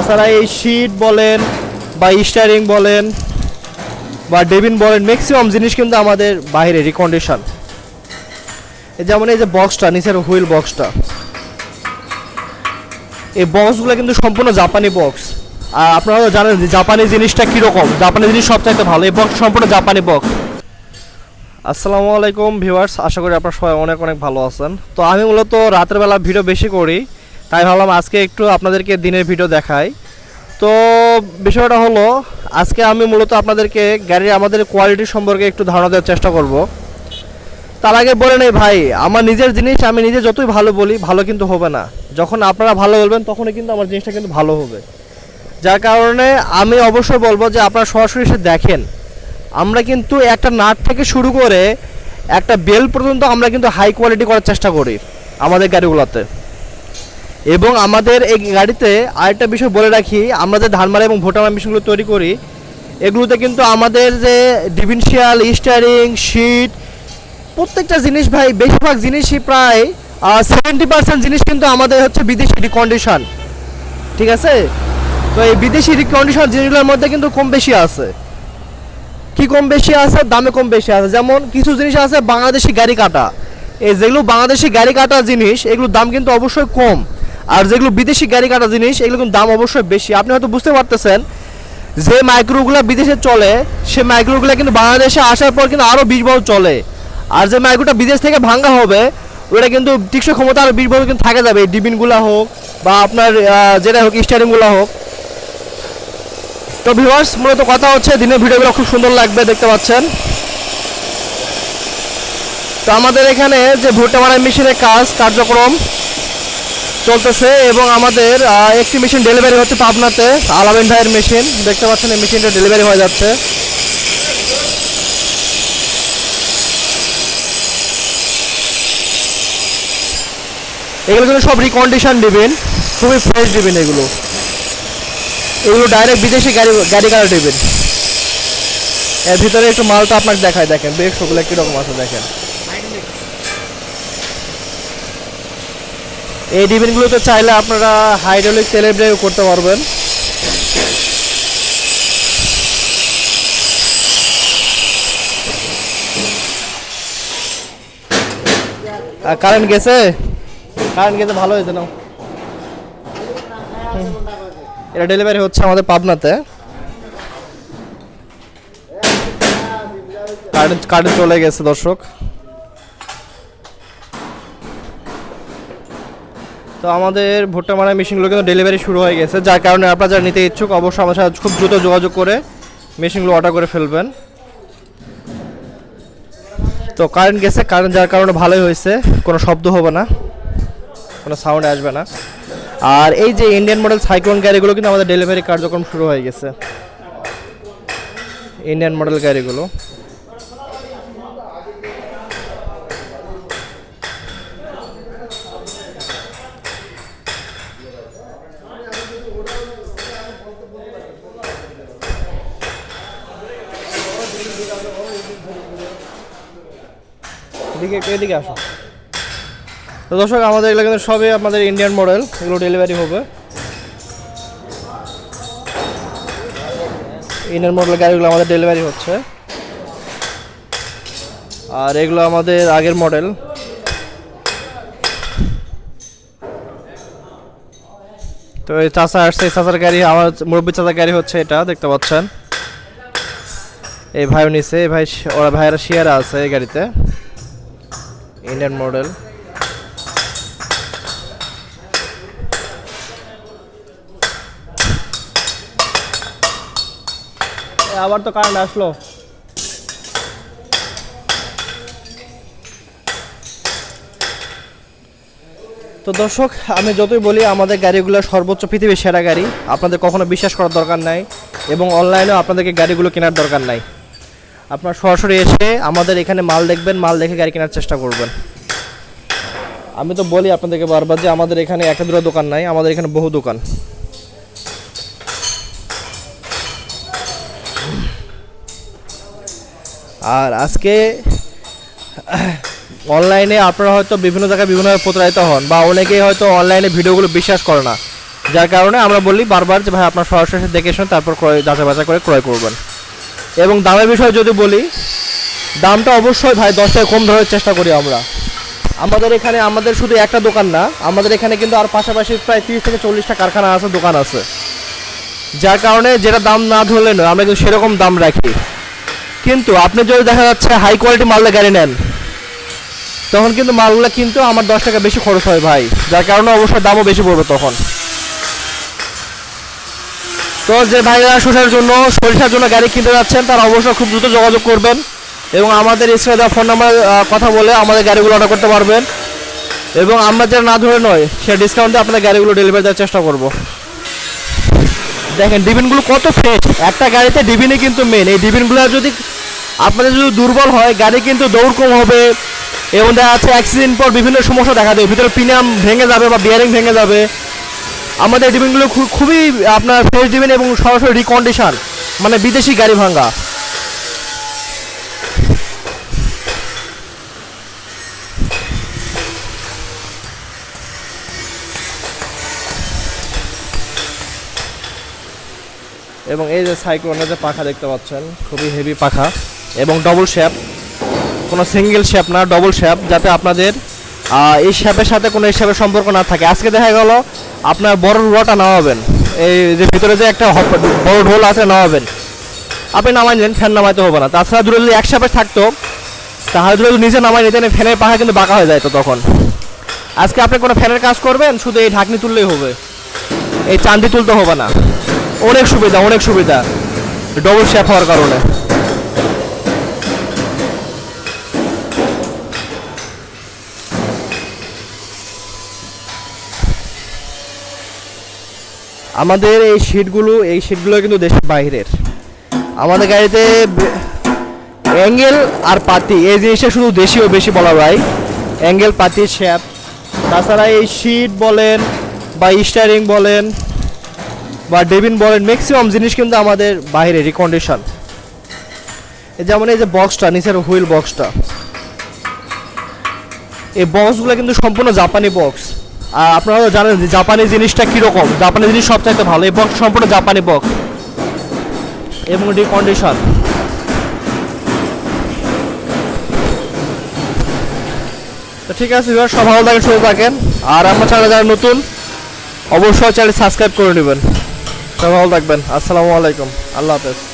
তাছাড়া এই শিট বলেন বা স্টারিং বলেন বা ডেবিন বলেন ম্যাক্সিমাম জিনিস কিন্তু আমাদের বাইরে রিকন্ডিশন যেমন এই যে বক্সটা নিচের হুইল বক্সটা এই বক্সগুলো কিন্তু সম্পূর্ণ জাপানি বক্স আর আপনারা তো জানেন যে জাপানি জিনিসটা কীরকম, জাপানি জিনিস সবচাইতে ভালো, এই বক্স সম্পূর্ণ জাপানি বক্স আসসালামু আলাইকুম ভিউয়ার্স, আশা করি আপনারা সবাই অনেক অনেক ভালো আছেন। তো আমি মূলত রাতের বেলা ভিডিও বেশি করি তাই ভাবলাম আজকে একটু আপনাদেরকে দিনের ভিডিও দেখাই। তো বিষয়টা হলো, আজকে আমি মূলত আপনাদেরকে গাড়ির আমাদের কোয়ালিটি সম্পর্কে একটু ধারণা দেওয়ার চেষ্টা করব। তার আগে বলে নেই, ভাই, আমার নিজের জিনিস, আমি নিজে যতই ভালো বলি, ভালো কিন্তু হবে না। যখন আপনারা ভালো বলবেন, তখনই কিন্তু আমার জিনিসটা কিন্তু ভালো হবে। যার কারণে আমি অবশ্যই বলব যে, আপনারা সরাসরি এসে দেখেন। আমরা কিন্তু একটা নাট থেকে শুরু করে একটা বেল পর্যন্ত আমরা কিন্তু হাই কোয়ালিটি করার চেষ্টা করি আমাদের গাড়িগুলোতে। এবং আমাদের এই গাড়িতে আরেকটা বিষয় বলে রাখি, আমরা যে ধানমারা এবং ভোটামার মেশিনগুলো তৈরি করি, এগুলোতে কিন্তু আমাদের যে ডিভিনশিয়াল স্টারিং শিট প্রত্যেকটা জিনিস ভাই, বেশিরভাগ জিনিসই প্রায় সেভেন্টি পার্সেন্ট জিনিস কিন্তু আমাদের হচ্ছে বিদেশি রিকন্ডিশন ঠিক আছে? তো এই বিদেশি রিকন্ডিশন জিনিসগুলোর মধ্যে কিন্তু কম বেশি আছে। কি কম বেশি আছে? দামে কম বেশি আছে। যেমন কিছু জিনিস আছে বাংলাদেশি গাড়ি কাটা। এই যেগুলো বাংলাদেশি গাড়ি কাটা জিনিস, এগুলোর দাম কিন্তু অবশ্যই কম। আর যেগুলো বিদেশি গাড়ি কাটা জিনিস এগুলো কিন্তু দাম অবশ্যই বেশি। আপনি হয়তো বুঝতে পারতেছেন যে মাইক্রোগুলো বিদেশে চলে, সে মাইক্রোগুলো কিন্তু বাংলাদেশে আসার পর কিন্তু আরও বিশ বছর চলে। আর যে মাইক্রোটা বিদেশ থেকে ভাঙা হবে, ওটা কিন্তু টিকসই ক্ষমতা আরও বিশ বছর কিন্তু থাকে যাবে। ডিবিনগুলো হোক বা আপনার যেটা হোক স্টারিংগুলো হোক। তো ভিউয়ার্স, মূলত কথা হচ্ছে, দিনের ভিডিওগুলো খুব সুন্দর লাগবে, দেখতে পাচ্ছেন। তো আমাদের এখানে যে ভুট্টা মারাই মেশিনের কাজ, কার্যক্রম চলতেছে এবং আমাদের একটি মেশিন ডেলিভারি হচ্ছে পাবনাতে আলামিন ভাইয়ের মেশিন দেখতে পাচ্ছেন, এই মেশিনটা ডেলিভারি হয়ে যাচ্ছে। এগুলো কিন্তু সব রিকন্ডিশন দিবেন, খুবই ফ্রেশ দিবেন এগুলো। এগুলো ডাইরেক্ট বিদেশি গাড়ি গাড়ি কাটা দিবেন। এর ভিতরে একটু মালটা আপনাকে দেখায় দেখেন, বেশ ওগুলো কীরকম আছে, দেখেন। এই ডিবিনগুলোতে চাইলে আপনারা হাইড্রোলিক তেলের ব্রেক করতে পারবেন। কারেন্ট গেছে? কারেন্ট গেছে, ভালো হয়েছে না এটা ডেলিভারি হচ্ছে আমাদের পাবনাতে। কারেন্ট কারেন্ট চলে গেছে দর্শক। তো আমাদের ভুট্টা মারা মেশিনগুলো কিন্তু ডেলিভারি শুরু হয়ে গেছে। যার কারণে আপনারা যারা নিতে ইচ্ছুক, অবশ্যই আমার সাথে খুব দ্রুত যোগাযোগ করে মেশিনগুলো অর্ডার করে ফেলবেন। তো কারেন্ট গেছে কারেন্ট যার কারণে ভালোই হয়েছে। কোনো শব্দ হবে না, কোনো সাউন্ড আসবে না। আর এই যে ইন্ডিয়ান মডেল সাইক্লোন গাড়িগুলো কিন্তু আমাদের ডেলিভারি কার্যক্রম শুরু হয়ে গেছে। ইন্ডিয়ান মডেল গাড়িগুলো। এদিকে এদিকে আসো। তো দর্শক, আমাদের এগুলো কিন্তু সবই আমাদের ইন্ডিয়ান মডেল এগুলো ডেলিভারি হবে। ইন্ডিয়ান মডেল গাড়িগুলো আমাদের ডেলিভারি হচ্ছে। আর এগুলো আমাদের আগের মডেল তো এই চাষা আসছে, এই চাষার গাড়ি, আমার মুরব্বী চাষার গাড়ি হচ্ছে এটা, দেখতে পাচ্ছেন। এই ভাইও নিছে, এই ভাই, ওরা ভাইয়েরা শিয়ারা আছে এই গাড়িতে। ইন্ডিয়ান মডেল আবার তো কারেন্ট আসলো। তো দর্শক, আমি যতই বলি, আমাদের গাড়িগুলো সর্বোচ্চ পৃথিবীর সেরা গাড়ি। আপনাদের কখনো বিশ্বাস করার দরকার নাই এবং অনলাইনেও আপনাদেরকে গাড়িগুলো কেনার দরকার নাই। আপনার সরাসরি এসে আমাদের এখানে মাল দেখবেন, মাল দেখে গাড়ি কেনার চেষ্টা করবেন। আমি তো বলি আপনাদেরকে বারবার যে আমাদের এখানে একটা দুটো দোকান নাই, আমাদের এখানে বহু দোকান। আর আজকে অনলাইনে আপনারা হয়তো বিভিন্ন জায়গায় বিভিন্নভাবে প্রতারিত হন, বা অনেকেই হয়তো অনলাইনে ভিডিওগুলো বিশ্বাস করে না। যার কারণে আমরা বলি বারবার যে, ভাই, আপনার সরাসরি দেখে শুনে তারপর ক্রয়, যাচাই বাছাই করে ক্রয় করবেন। এবং দামের বিষয়ে যদি বলি, দামটা অবশ্যই ভাই দশ টাকা কম ধরার চেষ্টা করি আমরা। আমাদের এখানে, আমাদের শুধু একটা দোকান না, আমাদের এখানে কিন্তু আর পাশাপাশি প্রায় তিরিশ থেকে চল্লিশটা কারখানা আছে, দোকান আছে। যার কারণে যেটা দাম না ধরলে নয়, আমরা কিন্তু সেরকম দাম রাখি। কিন্তু আপনি যদি দেখা যাচ্ছে হাই কোয়ালিটি মালদা গাড়ি নেন, তখন কিন্তু মালগুলো কিন্তু আমার দশ টাকা বেশি খরচ হয় ভাই। যার কারণে অবশ্যই দামও বেশি পড়বে তখন। তো যে ভাইরা শসার জন্য, সরিষার জন্য গাড়ি কিনতে যাচ্ছেন, তারা অবশ্যই খুব দ্রুত যোগাযোগ করবেন এবং আমাদের স্ক্রিনে দেওয়া ফোন নাম্বার কথা বলে আমাদের গাড়িগুলো অর্ডার করতে পারবেন। এবং আমরা যেটা না ধরে নয়, সে ডিসকাউন্টে আপনাদের গাড়িগুলো ডেলিভারি দেওয়ার চেষ্টা করব। দেখেন, ডিবিনগুলো কত ফ্রেশ একটা গাড়িতে ডিবিনে কিন্তু মেন এই ডিবিনগুলো যদি আপনাদের যদি দুর্বল হয়, গাড়ি কিন্তু দৌড় কম হবে এবং দেখা যাচ্ছে অ্যাক্সিডেন্ট পর বিভিন্ন সমস্যা দেখা দেবে। ভিতরে পিনাম ভেঙে যাবে বা বিয়ারিং ভেঙে যাবে। আমাদের ডিবিনগুলো খুবই, আপনার ফ্রেশ ডিবিন এবং সরাসরি রিকন্ডিশন মানে বিদেশি গাড়ি ভাঙ্গা। এবং এই যে সাইক্লোনের যে পাখা দেখতে পাচ্ছেন, খুবই হেভি পাখা এবং ডবল শ্যাপ কোনো সিঙ্গেল শ্যাপ না ডবল শ্যাপ যাতে আপনাদের এই শ্যাপের সাথে কোনো শেপের সম্পর্ক না থাকে। আজকে দেখা গেল আপনার বড় রুয়াটা নামাবেন। এই যে ভিতরে যে একটা বড় ঢোল আছে, নামাবেন। আপনি নামাই নেন, ফ্যান নামাইতে হবে না। তাছাড়া দূরে যদি একসাথে থাকতো, তাহলে দূরে যদি নিচে নামাই নিতেন ফ্যানের পাখা কিন্তু বাঁকা হয়ে যায় তো তখন। আজকে আপনি কোনো ফ্যানের কাজ করবেন? শুধু এই ঢাকনি তুললেই হবে। এই চান্দি তুলতে হবে না। অনেক সুবিধা অনেক সুবিধা। ডবল শেপ হওয়ার কারণে। আমাদের এই সিটগুলো এই সিটগুলো কিন্তু দেশের বাইরের। আমাদের গাড়িতে অ্যাঙ্গেল আর পাতি, এই জিনিসটা শুধু দেশীয় বেশি বলা হয়। অ্যাঙ্গেল পাতি শ্যাপ তাছাড়া এই সিট বলেন বা স্টারিং বলেন বা ডেবিন বলেন ম্যাক্সিমাম জিনিস কিন্তু আমাদের বাইরে রিকন্ডিশন যেমন এই যে বক্সটা নিচের হুইল বক্সটা এই বক্সগুলো কিন্তু সম্পূর্ণ জাপানি বক্স আপনারা জানেন যে জাপানি জিনিসটা কীরকম? জাপানি জিনিস সবচাইতে ভালো। এই বক্স সম্পূর্ণ জাপানি বক্স এবং রিকন্ডিশন তো ঠিক আছে এবার সব ভালো থাকেন, সুস্থ থাকেন। আর আমার চ্যানেলে যারা নতুন, অবশ্যই চ্যানেল সাবস্ক্রাইব করে নেবেন। সব ভালো থাকবেন। আসসালামু আলাইকুম। আল্লাহ হাফেজ।